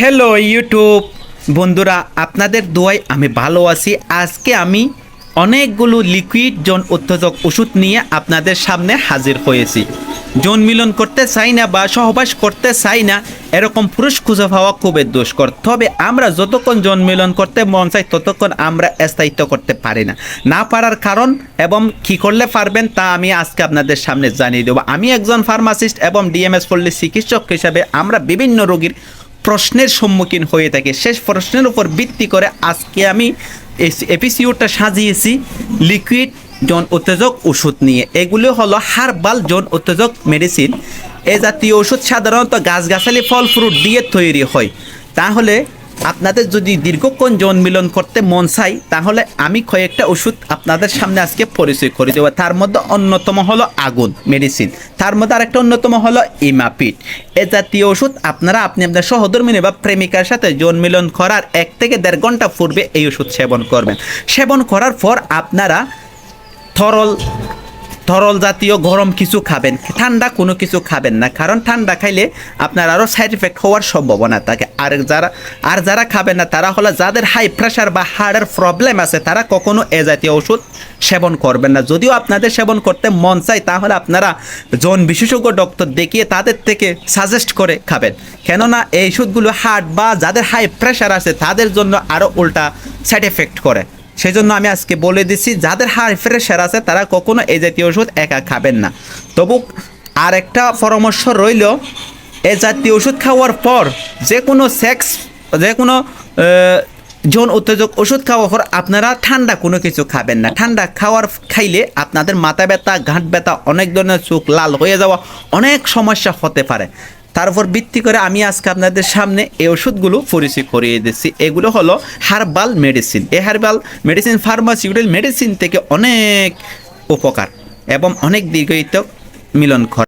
Hello YouTube বন্ধুরা, আপনাদের দোয়ায় আমি ভালো আছি। আজকে আমি অনেকগুলো লিকুইড জন উত্তেজক ওষুধ নিয়ে আপনাদের সামনে হাজির হয়েছি। জন মিলন করতে চাই না বা সহবাস করতে চাই না, এরকম পুরুষ খুঁজে পাওয়া খুবই দুষ্কর। তবে আমরা যতক্ষণ জন মিলন করতে মন চাই, ততক্ষণ আমরা স্থায়িত্ব করতে পারি না। না পারার কারণ এবং কি করলে পারবেন তা আমি আজকে আপনাদের সামনে জানিয়ে দেবো। আমি একজন ফার্মাসিস্ট এবং ডিএমএস পল্লী চিকিৎসক হিসাবে আমরা বিভিন্ন রোগীর প্রশ্নের সম্মুখীন হয়ে থাকে। শেষ প্রশ্নের উপর ভিত্তি করে আজকে আমি এপিসিওটা সাজিয়েছি লিকুইড জন উত্তেজক ওষুধ নিয়ে। এগুলো হলো হারবাল জন উত্তেজক মেডিসিন এ জাতীয় ওষুধ সাধারণত গাছগাছালি, ফল ফ্রুট দিয়ে তৈরি হয়। তাহলে আপনাদের যদি দীর্ঘক্ষণ জন মিলন করতে মন চাই, তাহলে আমি কয়েকটা ওষুধ আপনাদের সামনে আজকে পরিচয় করে দেবো। তার মধ্যে অন্যতম হলো আগুন মেডিসিন তার মধ্যে আরেকটা অন্যতম হলো ইমাপিড এ জাতীয় ওষুধ আপনারা, আপনি আপনার সহধর্মিনী বা প্রেমিকার সাথে জন মিলন করার এক থেকে দেড় ঘণ্টা পূর্বে এই ওষুধ সেবন করবেন। সেবন করার পর আপনারা তরল তরল জাতীয় গরম কিছু খাবেন। ঠান্ডা কোনো কিছু খাবেন না, কারণ ঠান্ডা খাইলে আপনার আরও সাইড এফেক্ট হওয়ার সম্ভাবনা থাকে। আর যারা আর যারা খাবেন না, তারা হলো যাদের হাই প্রেশার বা হার্টের প্রবলেম আছে, তারা কখনো এ জাতীয় ওষুধ সেবন করবেন না। যদিও আপনাদের সেবন করতে মন চায়, তাহলে আপনারা জন বিশেষজ্ঞ ডক্টর দেখিয়ে তাদের থেকে সাজেস্ট করে খাবেন। কেননা এই ওষুধগুলো হার্ট বা যাদের হাই প্রেশার আছে, তাদের জন্য আরও উল্টা সাইড এফেক্ট করে। সেই জন্য আমি আজকে বলে দিচ্ছি যাদের হাই প্রেশার আছে, তারা কখনো এই জাতীয় ওষুধ একা খাবেন না। তবু আর একটা পরামর্শ রইল এই জাতীয় ওষুধ খাওয়ার পর যে কোনো সেক্স যে কোনো যৌন উত্তেজক ওষুধ খাওয়ার পর আপনারা ঠান্ডা কোনো কিছু খাবেন না। ঠান্ডা খাওয়ার খাইলে আপনাদের মাথা ব্যথা, ঘাট ব্যথা, অনেক ধরনের চোখ লাল হয়ে যাওয়া, অনেক সমস্যা হতে পারে। তার উপর ভিত্তি করে আমি আজকে আপনাদের সামনে এই ওষুধগুলো পরিচয় করিয়ে দিচ্ছি। এগুলো হলো হার্বাল মেডিসিন এই হার্বাল মেডিসিন ফার্মাসিউটিক্যাল মেডিসিন থেকে অনেক উপকার এবং অনেক দীর্ঘায়িত মিলন করে